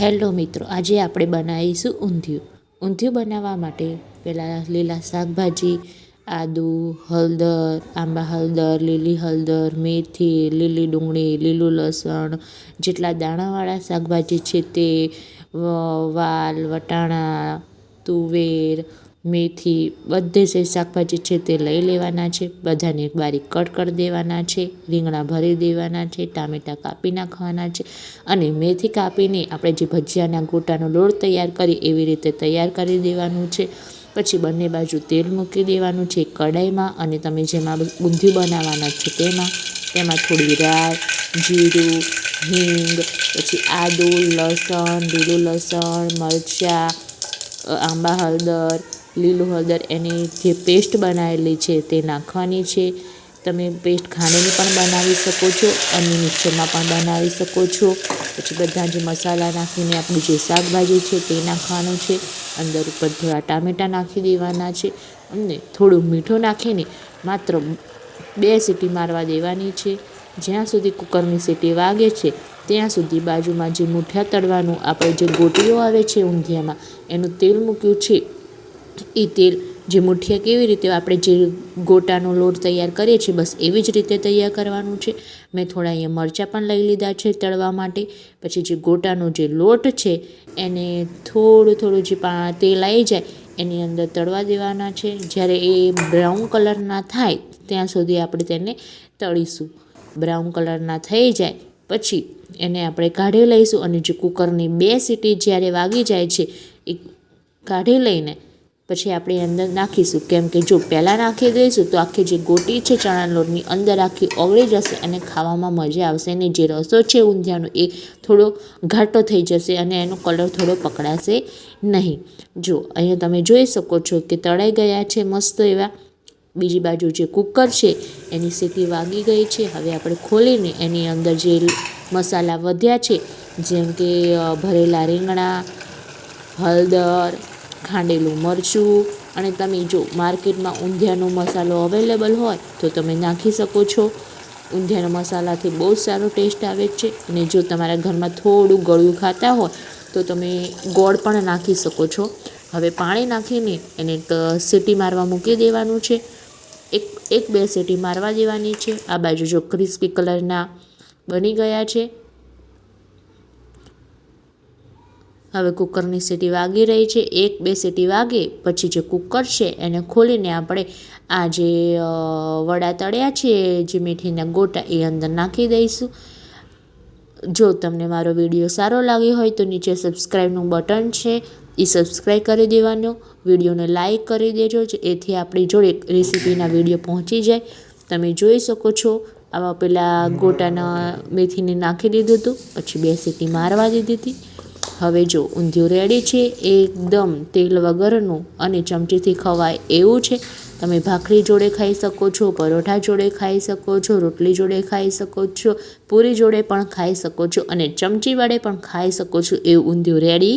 Hello મિત્રો, આજે આપણે બનાવીશું ઊંધિયું. ઊંધિયું બનાવવા માટે પહેલાં લીલા શાકભાજી, આદુ, હળદર, આંબા હળદર, લીલી હળદર, મેથી, લીલી ડુંગળી, લીલું લસણ, જેટલા દાણાવાળા શાકભાજી છે તે વાલ, વટાણા, તુવેર મેથી બધે જે શાકભાજી છે તે લઈ લેવાના છે. બધાને બારીક કટ કરી દેવાના છે. રીંગણા ભરી દેવાના છે. ટામેટાં કાપી નાખવાના છે. અને મેથી કાપીને આપણે જે ભજીયાના ગોટાનો લોટ તૈયાર કરી એવી રીતે તૈયાર કરી દેવાનું છે. પછી બંને બાજુ તેલ મૂકી દેવાનું છે કડાઈમાં અને તમે જેમાં ઊંધિયું બનાવવાના છે તેમાં તેમાં થોડી રાઈ, જીરું, હિંગ, પછી આદુ, લસણ, લીલું લસણ, મરચાં, આંબા હળદર લીલું હળદર એની જે પેસ્ટ બનાવેલી છે તે નાખવાની છે. તમે પેસ્ટ ખાંડની પણ બનાવી શકો છો અને મિક્સરમાં પણ બનાવી શકો છો. પછી બધા જે મસાલા નાખીને આપણું જે શાકભાજી છે તે નાખવાનું છે. અંદર ઉપર થોડા ટામેટાં નાખી દેવાના છે અને થોડું મીઠું નાખીને માત્ર બે સીટી મારવા દેવાની છે. જ્યાં સુધી કુકરની સીટી વાગે છે ત્યાં સુધી બાજુમાં જે મૂઠિયા તળવાનું આપણે જે ગોટીઓ આવે છે ઊંધિયામાં એનું તેલ મૂક્યું છે. એ તેલ જે મુઠિયા કેવી રીતે આપણે જે ગોટાનો લોટ તૈયાર કરીએ છીએ, બસ એવી જ રીતે તૈયાર કરવાનું છે. મેં થોડા અહીંયા મરચાં પણ લઈ લીધા છે તળવા માટે. પછી જે ગોટાનો જે લોટ છે, એને થોડું થોડું જે તેલ આવી જાય, એની અંદર તળવા દેવાના છે. જ્યારે એ બ્રાઉન કલરના થાય, ત્યાં સુધી આપણે તેને તળીશું. બ્રાઉન કલરના થઈ જાય, પછી એને આપણે કાઢી લઈશું અને જે કુકરની બે સીટી જ્યારે વાગી જાય છે, એ કાઢી લઈને પછી આપણે અંદર નાખીશું. કેમ કે જો પહેલાં નાખી દઈશું તો આખી જે ગોટી છે ચણા લોટની અંદર આખી ઓગળી જશે અને ખાવામાં મજા આવશે અને જે રસો છે ઊંધિયાનો એ થોડો ઘાટો થઈ જશે અને એનો કલર થોડો પકડાશે નહીં. જો, અહીંયા તમે જોઈ શકો છો કે તળાઈ ગયા છે મસ્ત એવા. બીજી બાજુ જે કુકર છે એની સીટી વાગી ગઈ છે. હવે આપણે ખોલીને એની અંદર જે મસાલા વધ્યા છે, જેમ કે ભરેલા રીંગણા, હળદર ખાંડેલું મરચું અને તમે જો માર્કેટમાં ઊંધિયાનો મસાલો અવેલેબલ હોય તો તમે નાખી શકો છો. ઊંધિયાના મસાલાથી બહુ જ સારો ટેસ્ટ આવે છે. અને જો તમારા ઘરમાં થોડું ગળ્યું ખાતા હોય તો તમે ગોળ પણ નાખી શકો છો. હવે પાણી નાખીને એને એક સીટી મારવા મૂકી દેવાનું છે. એક એક બે સીટી મારવા દેવાની છે. આ બાજુ જો ક્રિસ્પી કલરના બની ગયા છે. હવે કુકરની સીટી વાગી રહી છે, એક બે સીટી વાગે, પછી જે કુકર છે એને ખોલીને આપણે આ જે વડા તળ્યા છે, જે મેથીના ગોટા એ અંદર નાખી દઈશું. જો તમને મારો વીડિયો સારો લાગ્યો હોય તો નીચે સબસ્ક્રાઈબનું બટન છે એ સબસ્ક્રાઈબ કરી દેવાનો. વિડીયોને લાઈક કરી દેજો એથી આપણી જોડે રેસીપીના વીડિયો પહોંચી જાય. તમે જોઈ શકો છો, આવા પેલા ગોટાના મેથીને નાખી દીધું હતું પછી બે સીટી મારવા દીધી હતી. હવે જો ઊંધિયું રેડી છે, એકદમ તેલ વગરનું અને ચમચીથી ખવાય એવું છે, તમે ભાખરી જોડે ખાઈ શકો છો, પરોઠા જોડે ખાઈ શકો છો, રોટલી જોડે ખાઈ શકો છો, પૂરી જોડે પણ ખાઈ શકો છો અને ચમચી વડે પણ ખાઈ શકો છો. એવું ઊંધિયું રેડી